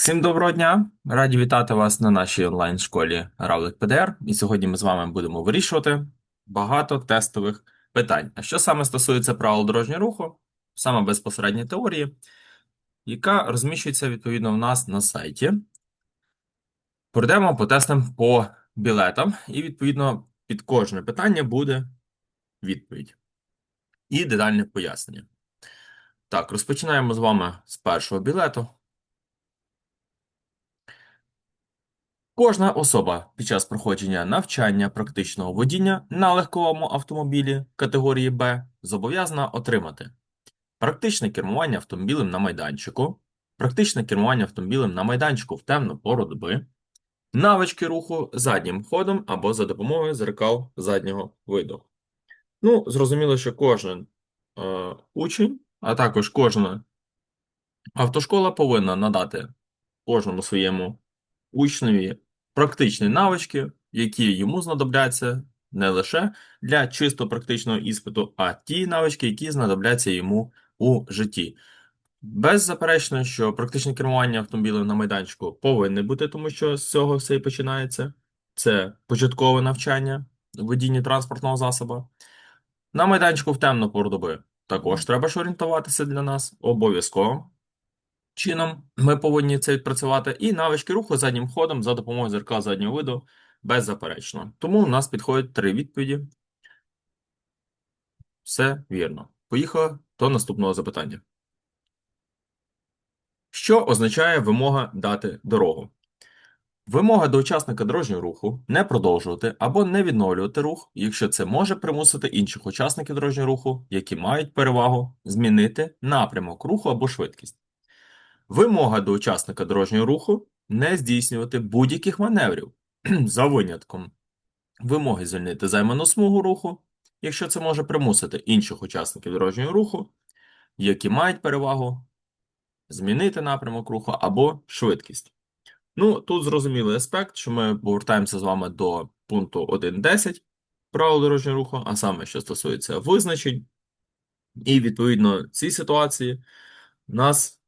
Всім доброго дня! Раді вітати вас на нашій онлайн-школі Равлик ПДР. І сьогодні ми з вами будемо вирішувати багато тестових питань. А що саме стосується правил дорожнього руху, саме безпосередньої теорії, яка розміщується відповідно в нас на сайті. Пройдемо по тестам по білетам, і відповідно під кожне питання буде відповідь і детальне пояснення. Так, розпочинаємо з вами з першого білету. Кожна особа під час проходження навчання практичного водіння на легковому автомобілі категорії Б зобов'язана отримати практичне кермування автомобілем на майданчику, практичне кермування автомобілем на майданчику в темну пору доби, навички руху заднім ходом або за допомогою зеркал заднього виду. Ну, зрозуміло, що кожен е, учень, а також кожна автошкола повинна надати кожному своєму учневі практичні навички, які йому знадобляться не лише для чисто практичного іспиту, а ті навички, які знадобляться йому у житті. Беззаперечно, що практичне кермування автомобілем на майданчику повинне бути, тому що з цього все і починається. Це початкове навчання водіння транспортного засобу. На майданчику в темну пору доби також треба ж орієнтуватися для нас обов'язково чином ми повинні це відпрацювати, і навички руху заднім ходом за допомогою зеркал заднього виду беззаперечно. Тому у нас підходять три відповіді. Все вірно. Поїхали до наступного запитання. Що означає вимога дати дорогу? Вимога до учасника дорожнього руху не продовжувати або не відновлювати рух, якщо це може примусити інших учасників дорожнього руху, які мають перевагу, змінити напрямок руху або швидкість. Вимога до учасника дорожнього руху не здійснювати будь-яких маневрів за винятком вимоги звільнити займану смугу руху, якщо це може примусити інших учасників дорожнього руху, які мають перевагу змінити напрямок руху або швидкість. Ну, тут зрозумілий аспект, що ми повертаємося з вами до пункту 1.10 правил дорожнього руху, а саме, що стосується визначень. І відповідно цій ситуації нас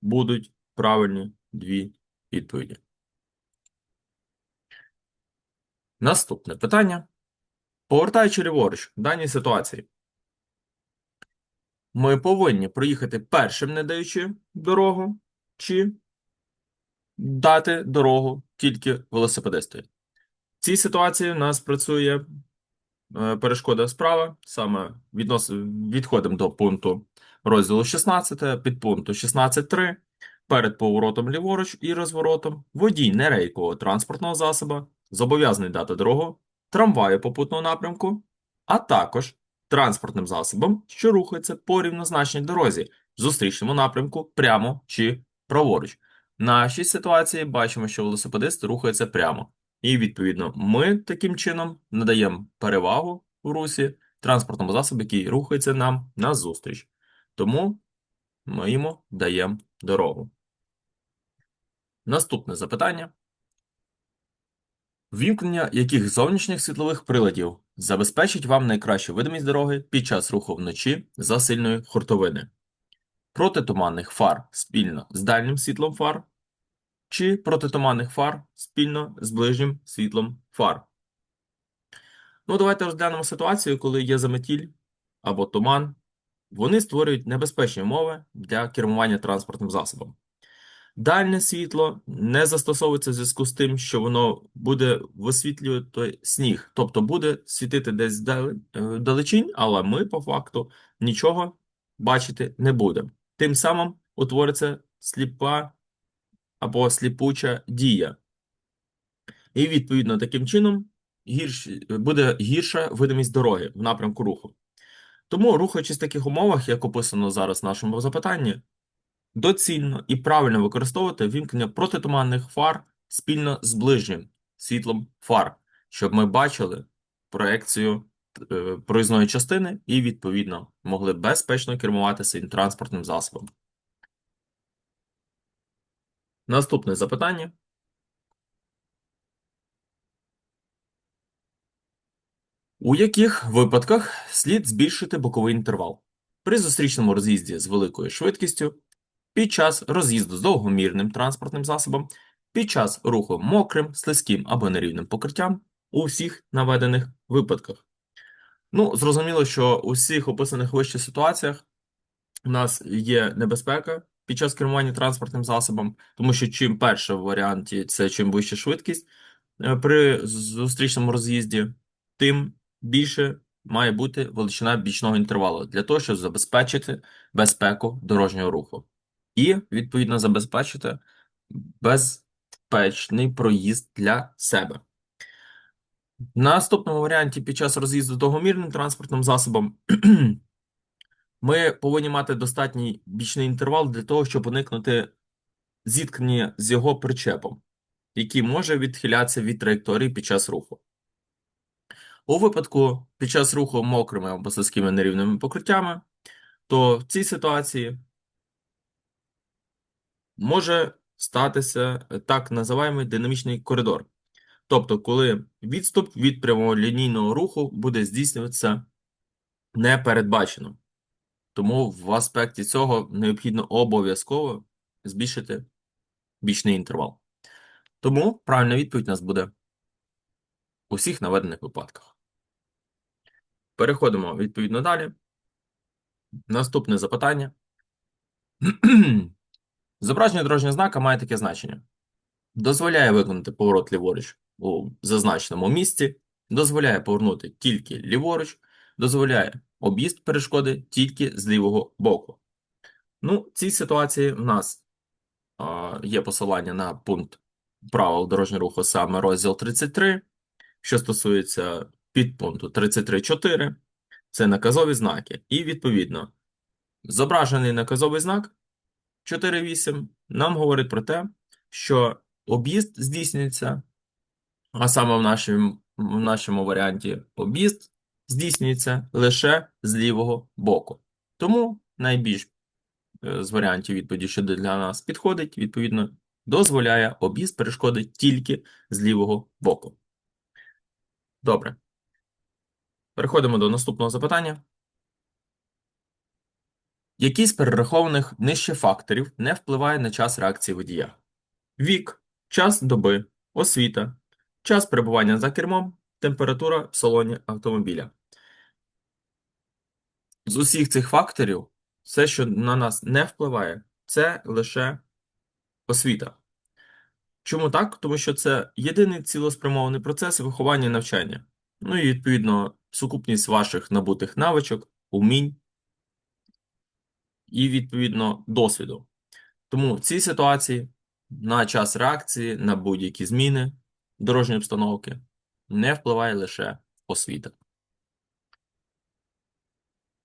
будуть правильні дві відповіді. Наступне питання. Повертаючи ліворуч в даній ситуації, ми повинні проїхати першим, не даючи дорогу, чи дати дорогу тільки велосипедистові. В цій ситуації у нас працює е, перешкода справа, саме віднос... відходимо до пункту розділу 16, підпункту 16.3, перед поворотом ліворуч і розворотом, водій нерейкового транспортного засоба зобов'язаний дати дорогу трамваю попутного напрямку, а також транспортним засобом, що рухається по рівнозначній дорозі в зустрічному напрямку прямо чи праворуч. В нашій ситуації бачимо, що велосипедист рухається прямо. І, відповідно, ми таким чином надаємо перевагу у русі транспортному засобу, який рухається нам назустріч. Тому ми йому даємо дорогу. Наступне запитання. Вімкнення яких зовнішніх світлових приладів забезпечить вам найкращу видимість дороги під час руху вночі за сильної хуртовини? Протитуманних фар спільно з дальнім світлом фар чи протитуманних фар спільно з ближнім світлом фар? Ну, давайте розглянемо ситуацію, коли є заметіль або туман. Вони створюють небезпечні умови для кермування транспортним засобом. Дальнє світло не застосовується в зв'язку з тим, що воно буде висвітлювати сніг, тобто буде світити десь вдалечінь, але ми по факту нічого бачити не будемо. Тим самим утвориться сліпа або сліпуча дія. І, відповідно, таким чином гірш, буде гірша видимість дороги в напрямку руху. Тому, рухаючись в таких умовах, як описано зараз в нашому запитанні, доцільно і правильно використовувати вімкнення протитуманних фар спільно з ближнім світлом фар, щоб ми бачили проекцію е, проїзної частини і, відповідно, могли безпечно кермувати своїм транспортним засобом. Наступне запитання. У яких випадках слід збільшити боковий інтервал? При зустрічному роз'їзді з великою швидкістю, під час роз'їзду з довгомірним транспортним засобом, під час руху мокрим, слизьким або нерівним покриттям у всіх наведених випадках. Ну, зрозуміло, що у всіх описаних вище ситуаціях у нас є небезпека під час керування транспортним засобом, тому що чим перше в варіанті це чим вища швидкість е, при зустрічному роз'їзді, тим більше має бути величина бічного інтервалу для того, щоб забезпечити безпеку дорожнього руху і, відповідно, забезпечити безпечний проїзд для себе. В наступному варіанті під час роз'їзду довгомірним транспортним засобом ми повинні мати достатній бічний інтервал для того, щоб уникнути зіткнення з його причепом, який може відхилятися від траєкторії під час руху. У випадку під час руху мокрими або слизькими нерівними покриттями, то в цій ситуації може статися так називаємий динамічний коридор. Тобто, коли відступ від прямолінійного руху буде здійснюватися непередбачено. Тому в аспекті цього необхідно обов'язково збільшити бічний інтервал. Тому правильна відповідь у нас буде у всіх наведених випадках. Переходимо відповідно далі. Наступне запитання. Зображення дорожнього знака має таке значення. Дозволяє виконати поворот ліворуч у зазначеному місці, дозволяє повернути тільки ліворуч, дозволяє об'їзд перешкоди тільки з лівого боку. Ну, в цій ситуації в нас а, є посилання на пункт правил дорожнього руху, саме розділ 33, що стосується підпункту 33.4, це наказові знаки. І, відповідно, зображений наказовий знак 4.8 нам говорить про те, що об'їзд здійснюється, а саме в нашому, в нашому варіанті об'їзд здійснюється лише з лівого боку. Тому найбільш е, з варіантів відповіді, що для нас підходить, відповідно, дозволяє об'їзд перешкоди тільки з лівого боку. Добре. Переходимо до наступного запитання. Який з перерахованих нижче факторів не впливає на час реакції водія? Вік, час доби, освіта, час перебування за кермом, температура в салоні автомобіля. З усіх цих факторів, все, що на нас не впливає, це лише освіта. Чому так? Тому що це єдиний цілеспрямований процес виховання і навчання. Ну і, відповідно, сукупність ваших набутих навичок, умінь і, відповідно, досвіду. Тому в цій ситуації на час реакції на будь-які зміни дорожньої обстановки не впливає лише освіта.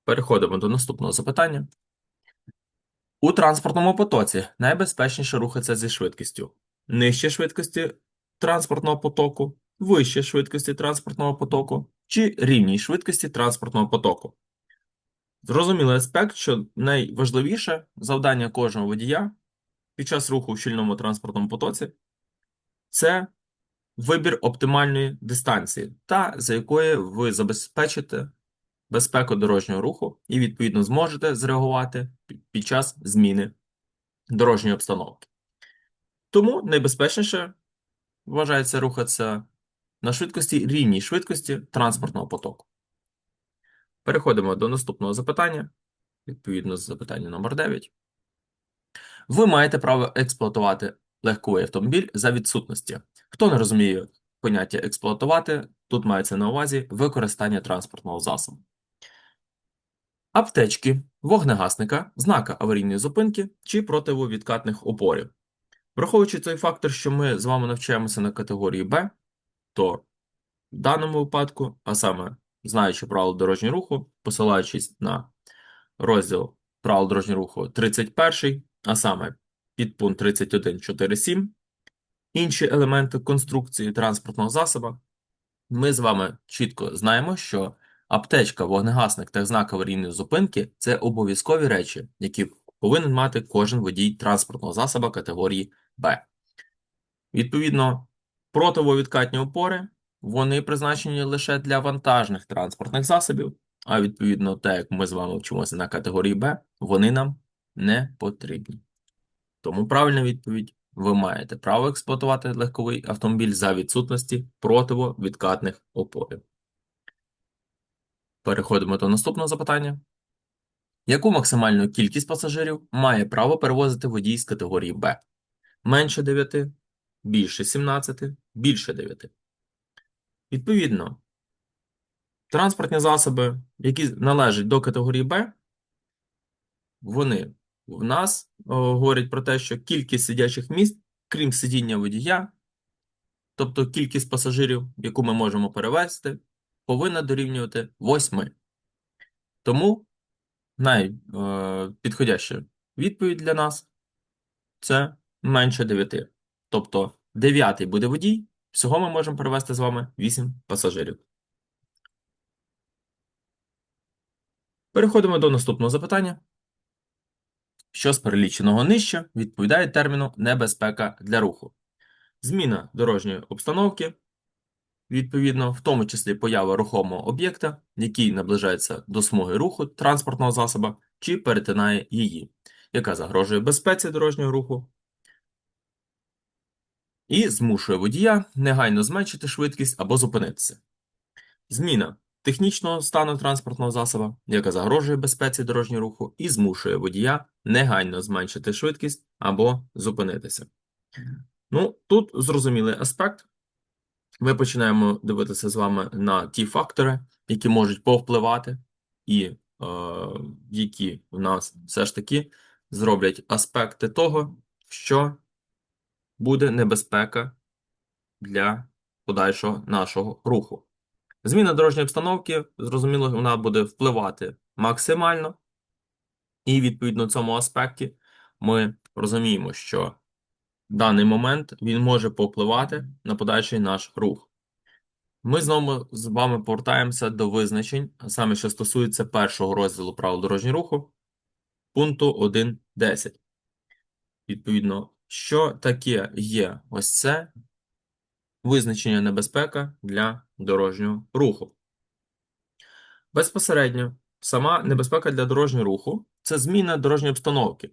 Переходимо до наступного запитання. У транспортному потоці найбезпечніше рухатися зі швидкістю нижче швидкості транспортного потоку, вище швидкості транспортного потоку чи рівній швидкості транспортного потоку. Зрозумілий аспект, що найважливіше завдання кожного водія під час руху в щільному транспортному потоці це вибір оптимальної дистанції, та за якою ви забезпечите безпеку дорожнього руху і, відповідно, зможете зреагувати під час зміни дорожньої обстановки. Тому найбезпечніше вважається рухатися на швидкості рівній швидкості транспортного потоку. Переходимо до наступного запитання, відповідно з запитання номер 9. Ви маєте право експлуатувати легковий автомобіль за відсутності. Хто не розуміє поняття експлуатувати, тут мається на увазі використання транспортного засобу. Аптечки, вогнегасника, знака аварійної зупинки чи противовідкатних опорів. Враховуючи той фактор, що ми з вами навчаємося на категорії Б, то в даному випадку, а саме знаючи правила дорожнього руху, посилаючись на розділ правил дорожнього руху 31, а саме підпункт 31.4.7, інші елементи конструкції транспортного засоба, ми з вами чітко знаємо, що аптечка, вогнегасник та знак аварійної зупинки це обов'язкові речі, які повинен мати кожен водій транспортного засоба категорії Б. Відповідно, противовідкатні опори вони призначені лише для вантажних транспортних засобів, а відповідно, так як ми з вами вчимося на категорії Б, вони нам не потрібні. Тому правильна відповідь – ви маєте право експлуатувати легковий автомобіль за відсутності противовідкатних опорів. Переходимо до наступного запитання. Яку максимальну кількість пасажирів має право перевозити водій з категорії Б? Менше 9, більше 17, більше 9. Відповідно, транспортні засоби, які належать до категорії Б, вони в нас говорять про те, що кількість сидячих місць, крім сидіння водія, тобто кількість пасажирів, яку ми можемо перевезти, повинна дорівнювати 8. Тому найпідходяща відповідь для нас це менше 9. Тобто 9 буде водій, всього ми можемо перевезти з вами 8 пасажирів. Переходимо до наступного запитання. Що з переліченого нижче відповідає терміну небезпека для руху? Зміна дорожньої обстановки, відповідно, в тому числі поява рухомого об'єкта, який наближається до смуги руху транспортного засоба чи перетинає її, яка загрожує безпеці дорожнього руху і змушує водія негайно зменшити швидкість або зупинитися. Зміна технічного стану транспортного засоба, яка загрожує безпеці дорожнього руху і змушує водія негайно зменшити швидкість або зупинитися. Ну, тут зрозумілий аспект. Ми починаємо дивитися з вами на ті фактори, які можуть повпливати, і е, які в нас все ж таки зроблять аспекти того, що буде небезпека для подальшого нашого руху. Зміна дорожньої обстановки, зрозуміло, вона буде впливати максимально, і відповідно цьому аспекті ми розуміємо, що в даний момент він може повпливати на подальший наш рух. Ми знову з вами повертаємося до визначень, саме що стосується першого розділу правил дорожнього руху, пункту 1.10. Відповідно, що таке є ось це визначення небезпека для дорожнього руху. Безпосередньо, сама небезпека для дорожнього руху це зміна дорожньої обстановки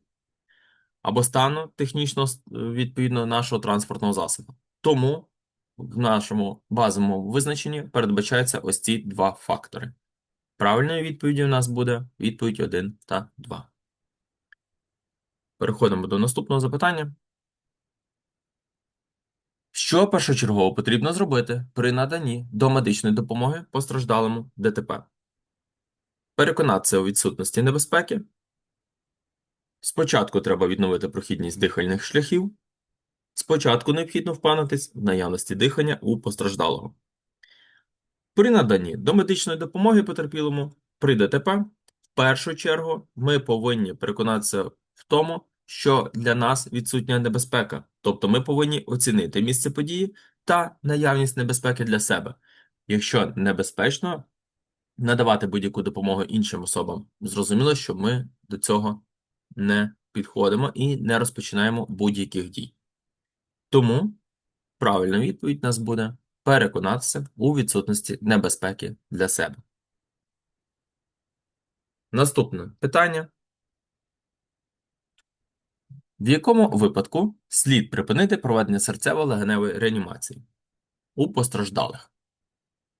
або стану технічного відповідно нашого транспортного засобу. Тому в нашому базовому визначенні передбачаються ось ці два фактори. Правильною відповіддю у нас буде відповідь 1 та 2. Переходимо до наступного запитання. Що першочергово потрібно зробити при наданні до медичної допомоги постраждалому ДТП? Переконатися у відсутності небезпеки. Спочатку треба відновити прохідність дихальних шляхів. Спочатку необхідно впевнитись в наявності дихання у постраждалого. При наданні до медичної допомоги потерпілому при ДТП в першу чергу ми повинні переконатися в тому, що для нас відсутня небезпека, тобто ми повинні оцінити місце події та наявність небезпеки для себе. Якщо небезпечно надавати будь-яку допомогу іншим особам, зрозуміло, що ми до цього не підходимо і не розпочинаємо будь-яких дій. Тому правильна відповідь нас буде переконатися у відсутності небезпеки для себе. Наступне питання. В якому випадку слід припинити проведення серцево-легеневої реанімації у постраждалих?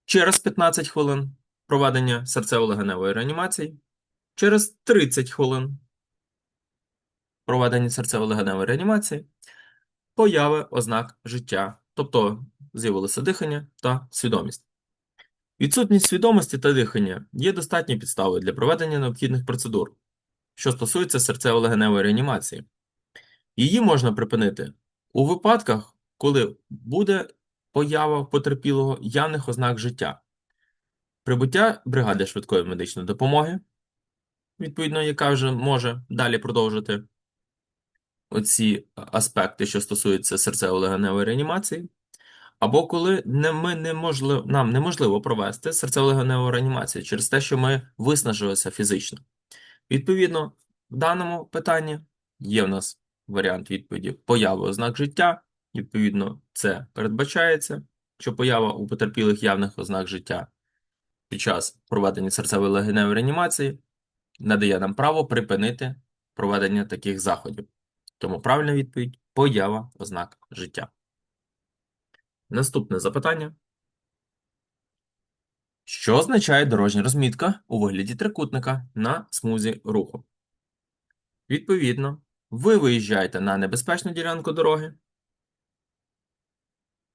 Через 15 хвилин проведення серцево-легеневої реанімації, через 30 хвилин проведення серцево-легеневої реанімації, появи ознак життя, тобто з'явилося дихання та свідомість. Відсутність свідомості та дихання є достатньою підставою для проведення необхідних процедур, що стосується серцево-легеневої реанімації. Її можна припинити. У випадках, коли буде поява потерпілого явних ознак життя, прибуття бригади швидкої медичної допомоги, відповідно, яка вже може далі продовжити оці аспекти, що стосуються серцево-легеневої реанімації, або коли не, ми неможливо, нам неможливо провести серцево-легеневу реанімацію через те, що ми виснажилися фізично. Відповідно, в даному питанні є в нас варіант відповіді появи ознак життя. Відповідно, це передбачається, що поява у потерпілих явних ознак життя під час проведення серцевої легеневої реанімації надає нам право припинити проведення таких заходів. Тому правильна відповідь поява ознак життя. Наступне запитання. Що означає дорожня розмітка у вигляді трикутника на смузі руху? Відповідно, ви виїжджаєте на небезпечну ділянку дороги,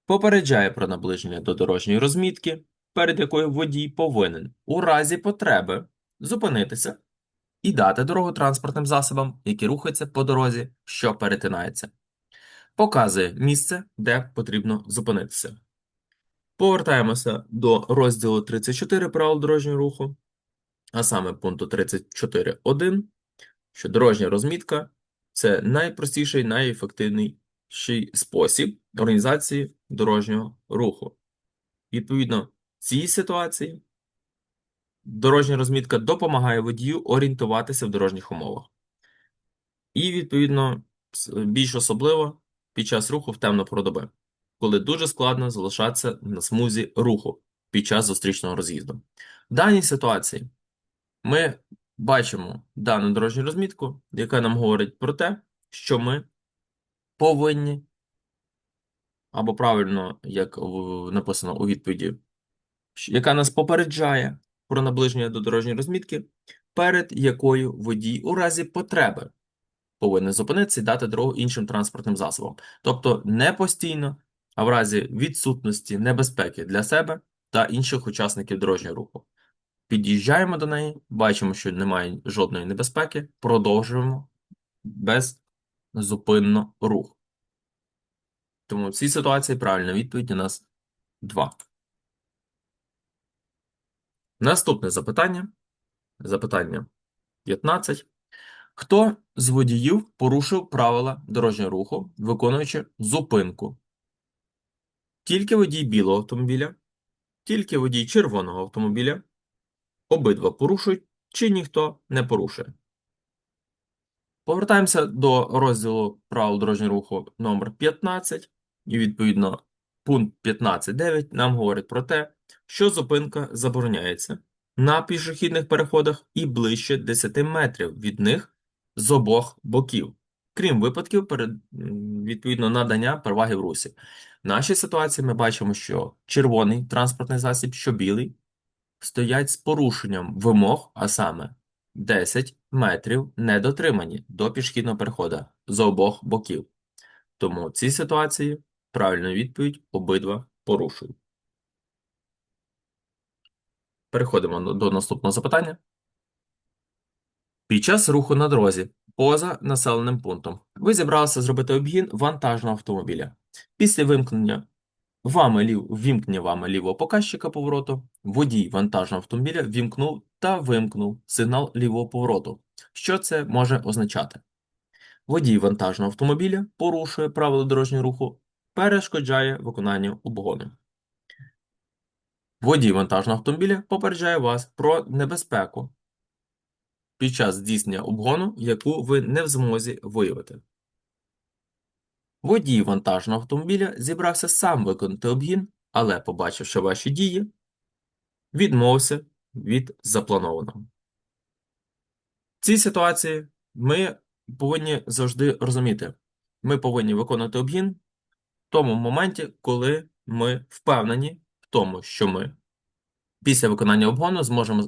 попереджає про наближення до дорожньої розмітки, перед якою водій повинен у разі потреби зупинитися і дати дорогу транспортним засобам, які рухаються по дорозі, що перетинається. Показує місце, де потрібно зупинитися. Повертаємося до розділу 34 правил дорожнього руху, а саме пункту 34.1, що дорожня розмітка це найпростіший, найефективніший спосіб організації дорожнього руху. Відповідно, в цій ситуації дорожня розмітка допомагає водію орієнтуватися в дорожніх умовах. І, відповідно, більш особливо під час руху в темну пору доби, коли дуже складно залишатися на смузі руху під час зустрічного роз'їзду. В даній ситуації ми бачимо дану дорожню розмітку, яка нам говорить про те, що ми повинні, або правильно, як написано у відповіді, яка нас попереджає про наближення до дорожньої розмітки, перед якою водій у разі потреби повинен зупинитися і дати дорогу іншим транспортним засобам. Тобто не постійно, а в разі відсутності небезпеки для себе та інших учасників дорожнього руху. Під'їжджаємо до неї, бачимо, що немає жодної небезпеки, продовжуємо беззупинно рух. Тому в цій ситуації правильна відповідь у нас 2. Наступне запитання. Запитання 15. Хто з водіїв порушив правила дорожнього руху, виконуючи зупинку? Тільки водій білого автомобіля, тільки водій червоного автомобіля, обидва порушують, чи ніхто не порушує. Повертаємося до розділу правил дорожнього руху номер 15, і відповідно пункт 15.9 нам говорить про те, що зупинка забороняється на пішохідних переходах і ближче 10 метрів від них з обох боків, крім випадків перед відповідно надання переваги в русі. В нашій ситуації ми бачимо, що червоний транспортний засіб, що білий, стоять з порушенням вимог, а саме 10 метрів недотримані до пішохідного переходу з обох боків. Тому в цій ситуації правильна відповідь обидва порушують. Переходимо до наступного запитання. Під час руху на дорозі поза населеним пунктом ви зібралися зробити обгін вантажного автомобіля. Після вимкнення вами лів... ввімкнення вами лівого показчика повороту водій вантажного автомобіля ввімкнув та вимкнув сигнал лівого повороту. Що це може означати? Водій вантажного автомобіля порушує правила дорожнього руху, перешкоджає виконанню обгону. Водій вантажного автомобіля попереджає вас про небезпеку під час здійснення обгону, яку ви не в змозі виявити. Водій вантажного автомобіля зібрався сам виконати обгін, але, побачивши ваші дії, відмовився від запланованого. В цій ситуації ми повинні завжди розуміти, ми повинні виконувати обгін в тому моменті, коли ми впевнені в тому, що ми після виконання обгону зможемо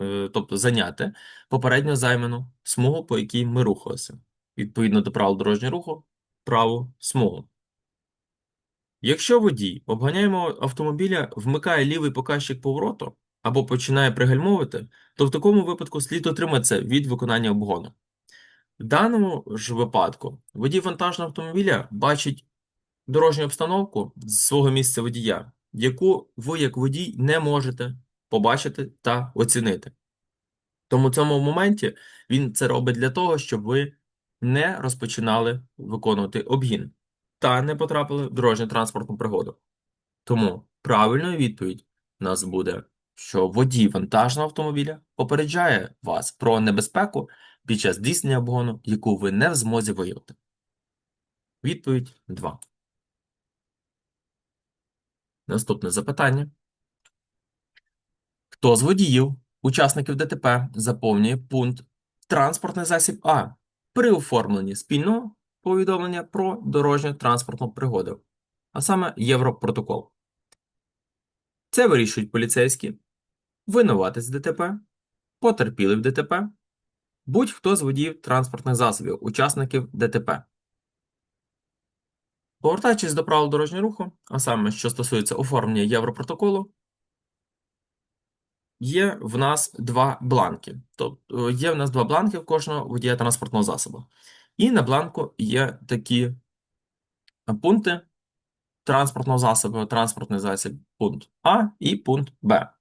е, тобто зайняти попередньо займану смугу, по якій ми рухалися. Відповідно до правил дорожнього руху, праву смугу. Якщо водій обганяємо автомобіля, вмикає лівий показчик повороту або починає пригальмовувати, то в такому випадку слід утриматися від виконання обгону. В даному ж випадку водій вантажного автомобіля бачить дорожню обстановку з свого місця водія, яку ви, як водій, не можете побачити та оцінити. Тому в цьому моменті він це робить для того, щоб ви не розпочинали виконувати обгін та не потрапили в дорожньо-транспортну пригоду. Тому правильною відповідь у нас буде, що водій вантажного автомобіля попереджає вас про небезпеку під час здійснення обгону, яку ви не в змозі виявити. Відповідь 2. Наступне запитання. Хто з водіїв, учасників ДТП, заповнює пункт «Транспортний засіб А» при оформленні спільного повідомлення про дорожню транспортну пригоду, а саме Європротокол. Це вирішують поліцейські, винуватець ДТП, потерпілий в ДТП, будь-хто з водіїв транспортних засобів, учасників ДТП. Повертаючись до правил дорожнього руху, а саме, що стосується оформлення Європротоколу, є в нас два бланки. Тобто є в нас два бланки в кожного водія транспортного засобу. І на бланку є такі пункти транспортного засобу, транспортний засіб пункт А і пункт Б.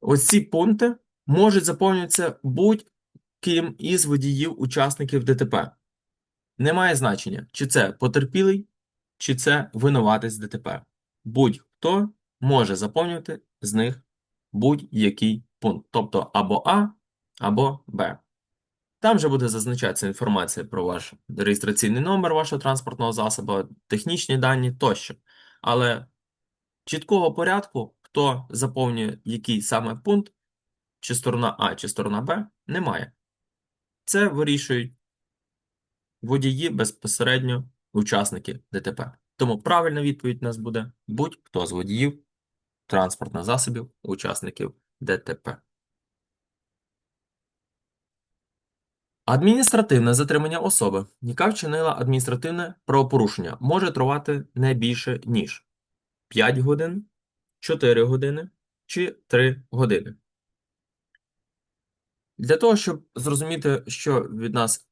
Ось ці пункти можуть заповнюватися будь-ким із водіїв учасників ДТП. Немає значення, чи це потерпілий, чи це винуватець ДТП. Будь-хто може заповнювати з них будь-який пункт, тобто або А, або Б. Там же буде зазначатися інформація про ваш реєстраційний номер вашого транспортного засобу, технічні дані тощо. Але чіткого порядку, хто заповнює який саме пункт, чи сторона А, чи сторона Б, немає. Це вирішують водії безпосередньо учасники ДТП. Тому правильна відповідь у нас буде будь-хто з водіїв транспортних засобів, учасників ДТП. Адміністративне затримання особи, яка вчинила адміністративне правопорушення, може тривати не більше, ніж 5 годин, 4 години чи 3 години. Для того, щоб зрозуміти, що від нас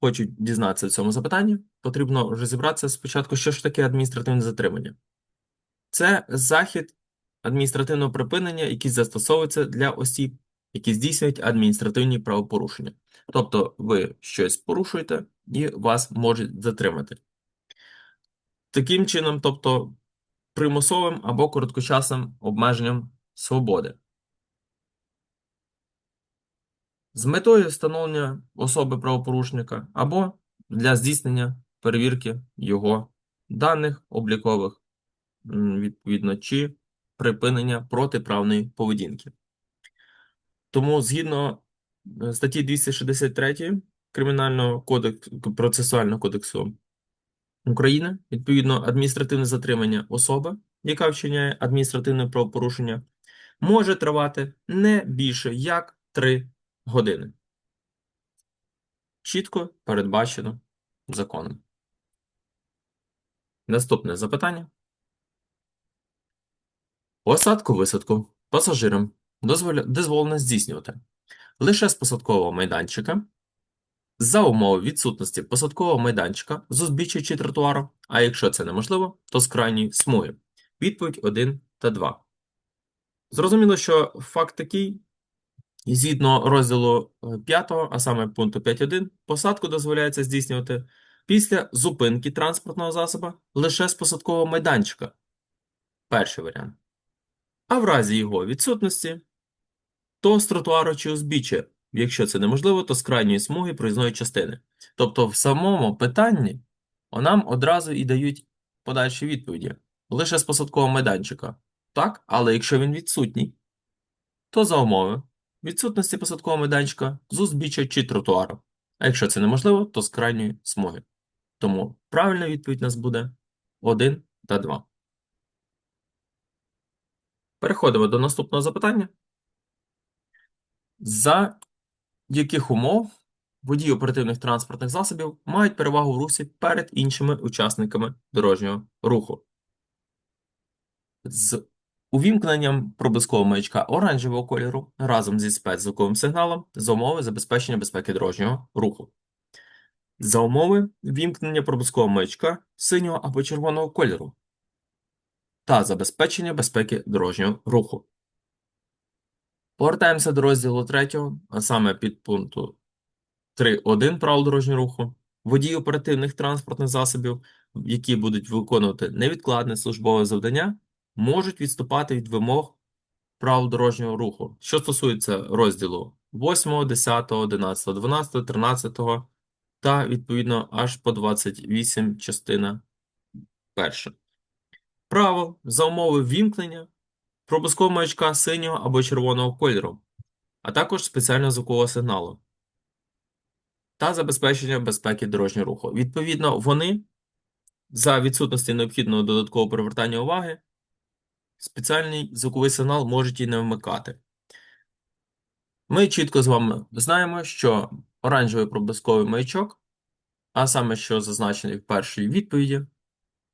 хочуть дізнатися в цьому запитанні, потрібно розібратися спочатку, що ж таке адміністративне затримання. Це захід адміністративного припинення, який застосовується для осіб, які здійснюють адміністративні правопорушення. Тобто ви щось порушуєте і вас можуть затримати. Таким чином, тобто примусовим або короткочасним обмеженням свободи. З метою встановлення особи правопорушника або для здійснення перевірки його даних облікових, відповідно, чи припинення протиправної поведінки. Тому згідно е, статті 263 Кримінального кодексу процесуального кодексу України, відповідно, адміністративне затримання особи, яка вчиняє адміністративне правопорушення, може тривати не більше як 3 години. Чітко передбачено законом. Наступне запитання. Посадку-висадку пасажирам дозволено здійснювати лише з посадкового майданчика, за умови відсутності посадкового майданчика з узбіччя чи тротуару, а якщо це неможливо, то з крайньої смуги. Відповідь 1 та 2. Зрозуміло, що факт такий, згідно розділу 5, а саме пункту 5.1, посадку дозволяється здійснювати після зупинки транспортного засобу лише з посадкового майданчика. Перший варіант. А в разі його відсутності, то з тротуару чи узбіччя, якщо це неможливо, то з крайньої смуги проїзної частини. Тобто в самому питанні нам одразу і дають подальші відповіді лише з посадкового майданчика. Так, але якщо він відсутній, то за умови відсутності посадкового майданчика з узбіччя чи тротуару. А якщо це неможливо, то з крайньої смуги. Тому правильна відповідь у нас буде 1 та 2. Переходимо до наступного запитання. За яких умов водії оперативних транспортних засобів мають перевагу в русі перед іншими учасниками дорожнього руху? З увімкненням проблискового маячка оранжевого кольору разом зі спецзвуковим сигналом за умови забезпечення безпеки дорожнього руху. За умови вімкнення проблискового маячка синього або червоного кольору та забезпечення безпеки дорожнього руху. Повертаємося до розділу 3, а саме під пункту 3.1 правил дорожнього руху. Водії оперативних транспортних засобів, які будуть виконувати невідкладне службове завдання, можуть відступати від вимог правил дорожнього руху, що стосується розділу 8, 10, 11, 12, 13 та, відповідно, аж по 28 частина перша. Правил за умови вімкнення пропускового маячка синього або червоного кольору, а також спеціального звукового сигналу. та забезпечення безпеки дорожнього руху. Відповідно, вони за відсутності необхідного додаткового привертання уваги спеціальний звуковий сигнал можуть і не вмикати. Ми чітко з вами знаємо, що оранжевий проблисковий маячок, а саме що зазначений в першій відповіді,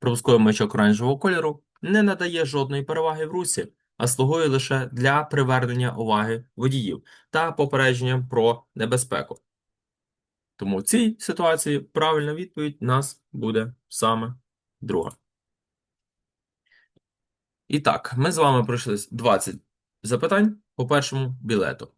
проблисковий маячок оранжевого кольору, не надає жодної переваги в русі, а слугує лише для привернення уваги водіїв та попередження про небезпеку. Тому в цій ситуації правильна відповідь нас буде саме друга. І так, ми з вами пройшли 20 запитань по першому білету.